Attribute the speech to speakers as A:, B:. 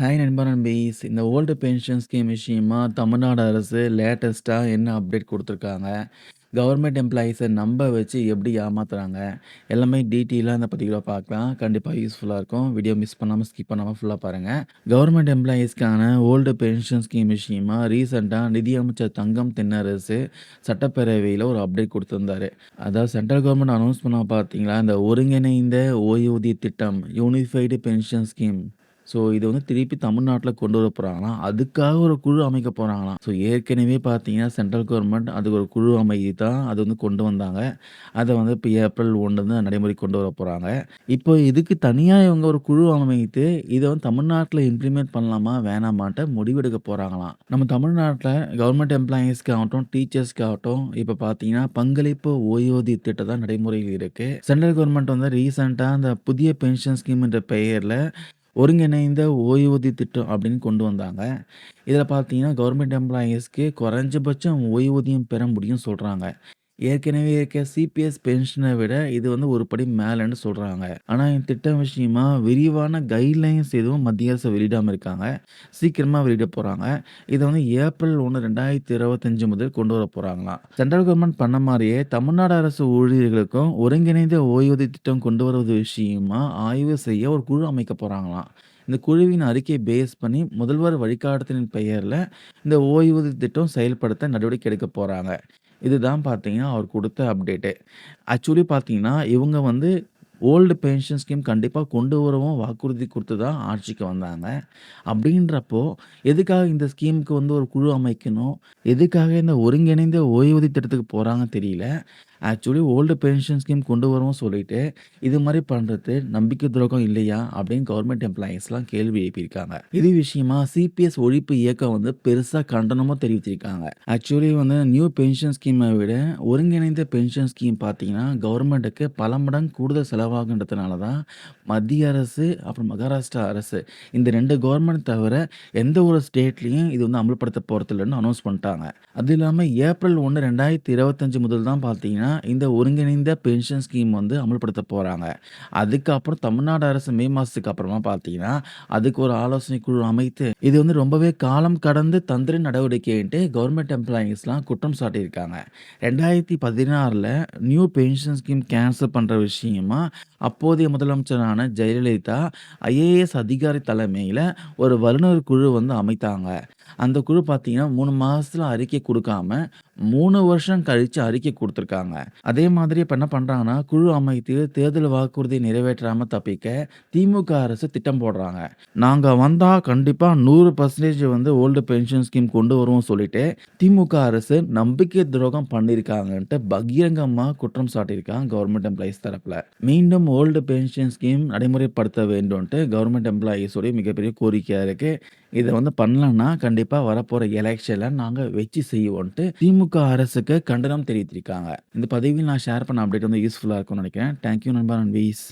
A: Hi நண்பா நண்பீஸ். இந்த old pension scheme விஷயமா தமிழ்நாடு அரசு லேட்டஸ்ட்டாக என்ன அப்டேட் கொடுத்துருக்காங்க கவர்மெண்ட் எம்ப்ளாயீஸை நம்ப வச்சு எப்படி ஏமாத்துறாங்க? எல்லாமே டீட்டெயிலாக இந்த பதிவுல பார்க்கலாம். கண்டிப்பாக யூஸ்ஃபுல்லாக இருக்கும். வீடியோ மிஸ் பண்ணாமல் ஸ்கிப் பண்ணாமல் ஃபுல்லாக பாருங்கள் கவர்மெண்ட் எம்ப்ளாயீஸ்க்கான ஓல்டு பென்ஷன் ஸ்கீம் விஷயமா ரீசெண்டாக நிதியமைச்சர் தங்கம் தென்னரசு சட்டப்பேரவையில் ஒரு அப்டேட் கொடுத்துருந்தாரு அதாவது சென்ட்ரல் கவர்மெண்ட் அனௌன்ஸ் பண்ண பார்த்தீங்களா, இந்த ஒருங்கிணைந்த ஓய்வூதிய திட்டம் யூனிஃபைடு பென்ஷன் ஸ்கீம். ஸோ இது வந்து திருப்பி தமிழ்நாட்டில் கொண்டு வர போறாங்களாம். அதுக்காக ஒரு குழு அமைக்க போறாங்களாம். ஸோ ஏற்கனவே பார்த்தீங்கன்னா, சென்ட்ரல் கவர்மெண்ட் அதுக்கு ஒரு குழு அமைத்து தான் அது வந்து கொண்டு வந்தாங்க. அத வந்து இப்ப ஏப்ரல் 1 நடைமுறைக்கு கொண்டு வர போறாங்க. இப்போ இதுக்கு தனியா இவங்க ஒரு குழு அமைத்து, இத வந்து தமிழ்நாட்டில் இம்ப்ளிமெண்ட் பண்ணலாமா? வேணாமான்ட்டு முடிவெடுக்க போறாங்களாம். நம்ம தமிழ்நாட்டில் கவர்மெண்ட் எம்ப்ளாயீஸ்க்கு ஆகட்டும், டீச்சர்ஸ்க்கு ஆகட்டும், இப்ப பார்த்தீங்கன்னா, பங்களிப்பு ஓய்வூதிய திட்டம் தான் நடைமுறையில் இருக்கு. சென்ட்ரல் கவர்மெண்ட் வந்து ரீசென்ட்டா அந்த புதிய பென்ஷன் ஸ்கீம்ன்ற பெயரில் பெயர்ல ஒருங்கிணைந்த ஓய்வூதிய திட்டம் அப்படின்னு கொண்டு வந்தாங்க. இதில பார்த்தீங்கன்னா, கவர்மெண்ட் எம்ப்ளாயீஸ்க்கு குறைஞ்சபட்சம் ஓய்வூதியம் பெற முடியும்னு சொல்றாங்க. ஏற்கனவே இருக்க சிபிஎஸ் பென்ஷனை விட இது வந்து ஒரு படி மேலன்னு சொல்றாங்க. ஆனா இந்த திட்டம் விஷயமா விரிவான கைட்லைன்ஸ் எதுவும் மத்திய அரசு வெளியிடாம இருக்காங்க. சீக்கிரமா வெளியிட போறாங்க. இதை வந்து ஏப்ரல் 1, 2025 முதல் கொண்டு வர போறாங்களாம். சென்ட்ரல் கவர்மெண்ட் பண்ண மாதிரியே தமிழ்நாடு அரசு ஊழியர்களுக்கும் ஒருங்கிணைந்த ஓய்வூதிய திட்டம் கொண்டு வருவது விஷயமா ஆய்வு செய்ய ஒரு குழு அமைக்க போறாங்களாம். இந்த குழுவின் அறிக்கையை பேஸ் பண்ணி முதல்வர் வழிகாட்டுதலின் பெயரில் இந்த ஓய்வூதிய திட்டம் செயல்படுத்த நடவடிக்கை எடுக்க போகிறாங்க இதுதான் பார்த்தீங்கன்னா, அவர் கொடுத்த அப்டேட்டு. ஆக்சுவலி பார்த்தீங்கன்னா, இவங்க வந்து ஓல்டு பென்ஷன் ஸ்கீம் கண்டிப்பா கொண்டு வரவும் வாக்குறுதி குடுத்து தான் ஆட்சிக்கு வந்தாங்க. அப்படின்றப்போ, எதுக்காக இந்த ஸ்கீமுக்கு வந்து ஒரு குழு அமைக்கணும்? எதுக்காக இந்த ஒருங்கிணைந்த ஓய்வூதிய திட்டத்துக்கு போறாங்கன்னு தெரியல. ஆக்சுவலி ஓல்டு பென்ஷன் ஸ்கீம் கொண்டு வருவோம் சொல்லிட்டு, இது மாதிரி பண்ணுறது நம்பிக்கை துரோகம் இல்லையா? அப்படின்னு கவர்மெண்ட் எம்ப்ளாயீஸ்லாம் கேள்வி எழுப்பியிருக்காங்க. இது விஷயமா சிபிஎஸ் ஒழிப்பு இயக்கம் வந்து பெருசாக கண்டனமாக தெரிவிச்சிருக்காங்க. ஆக்சுவலி வந்து நியூ பென்ஷன் ஸ்கீமை விட ஒருங்கிணைந்த பென்ஷன் ஸ்கீம் பார்த்தீங்கன்னா, கவர்மெண்ட்டுக்கு பல மடங்கு கூடுதல் செலவாகுன்றதுனால தான் மத்திய அரசு, அப்புறம் மகாராஷ்டிரா அரசு இந்த ரெண்டு கவர்மெண்ட் தவிர எந்த ஒரு ஸ்டேட்லேயும் இது வந்து அமல்படுத்த போகிறதில்லன்னு அனௌன்ஸ் பண்ணிட்டாங்க. அது இல்லாமல் ஏப்ரல் 1, 2025 முதல் தான் பார்த்தீங்கன்னா, இந்த ஒருங்கிணைந்த பென்ஷன் ஸ்கீம் வந்து அமல்படுத்த போகிறாங்க அதுக்கப்புறம் தமிழ்நாடு அரசு மே மாதத்துக்கு அப்புறமா பார்த்தீங்கன்னா, அதுக்கு ஒரு ஆலோசனை குழு அமைத்து, இது வந்து ரொம்பவே காலம் கடந்து தந்திர நடவடிக்கைன்ட்டு கவர்மெண்ட் எம்ப்ளாயீஸ்லாம் குற்றம் சாட்டியிருக்காங்க. 2016ல நியூ பென்ஷன் ஸ்கீம் கேன்சல் பண்ணுற விஷயமா அப்போதைய முதலமைச்சரான ஜெயலலிதா ஐஏஎஸ் அதிகாரி தலைமையில் ஒரு வல்லுநர் குழு வந்து அமைத்தாங்க. அந்த குழு பார்த்தீங்கன்னா, மூணு மாதத்தில் அறிக்கை கொடுக்காம மூணு வருஷம் கழித்து அறிக்கை கொடுத்துருக்காங்க. அதே மாதிரி இப்போ என்ன பண்ணுறாங்கன்னா குழு அமைத்து தேர்தல் வாக்குறுதி நிறைவேற்றாம தப்பிக்க திமுக அரசு திட்டம் போடுறாங்க. நாங்கள் வந்தால் கண்டிப்பாக நூறு பர்சன்டேஜ் வந்து ஓல்டு பென்ஷன் ஸ்கீம் கொண்டு வருவோம் சொல்லிட்டு, திமுக அரசு நம்பிக்கை துரோகம் பண்ணியிருக்காங்கன்ட்டு பகிரங்கமாக குற்றம் சாட்டியிருக்காங்க கவர்மெண்ட் எம்ப்ளாயீஸ் தரப்பில். மீண்டும் ஓல்டு பென்ஷன் ஸ்கீம் நடைமுறைப்படுத்த வேண்டும்ன்ட்டு கவர்மெண்ட் எம்ப்ளாயீஸோடைய மிகப்பெரிய கோரிக்கையாக இருக்குது இதை வந்து பண்ணலன்னா, கண்டிப்பாக கண்டிப்பா வரப்போற எலெக்ஷன்ல நாங்க வெற்றி செய்வோம்ட்டு திமுக அரசுக்கு கண்டனம் தெரிவித்திருக்காங்க. இந்த பதிவில் நான் ஷேர் பண்ண அப்டேட் வந்து யூஸ்ஃபுல்லா இருக்கும்னு நினைக்கிறேன் தேங்க் யூ நண்பா நண்பீஸ்.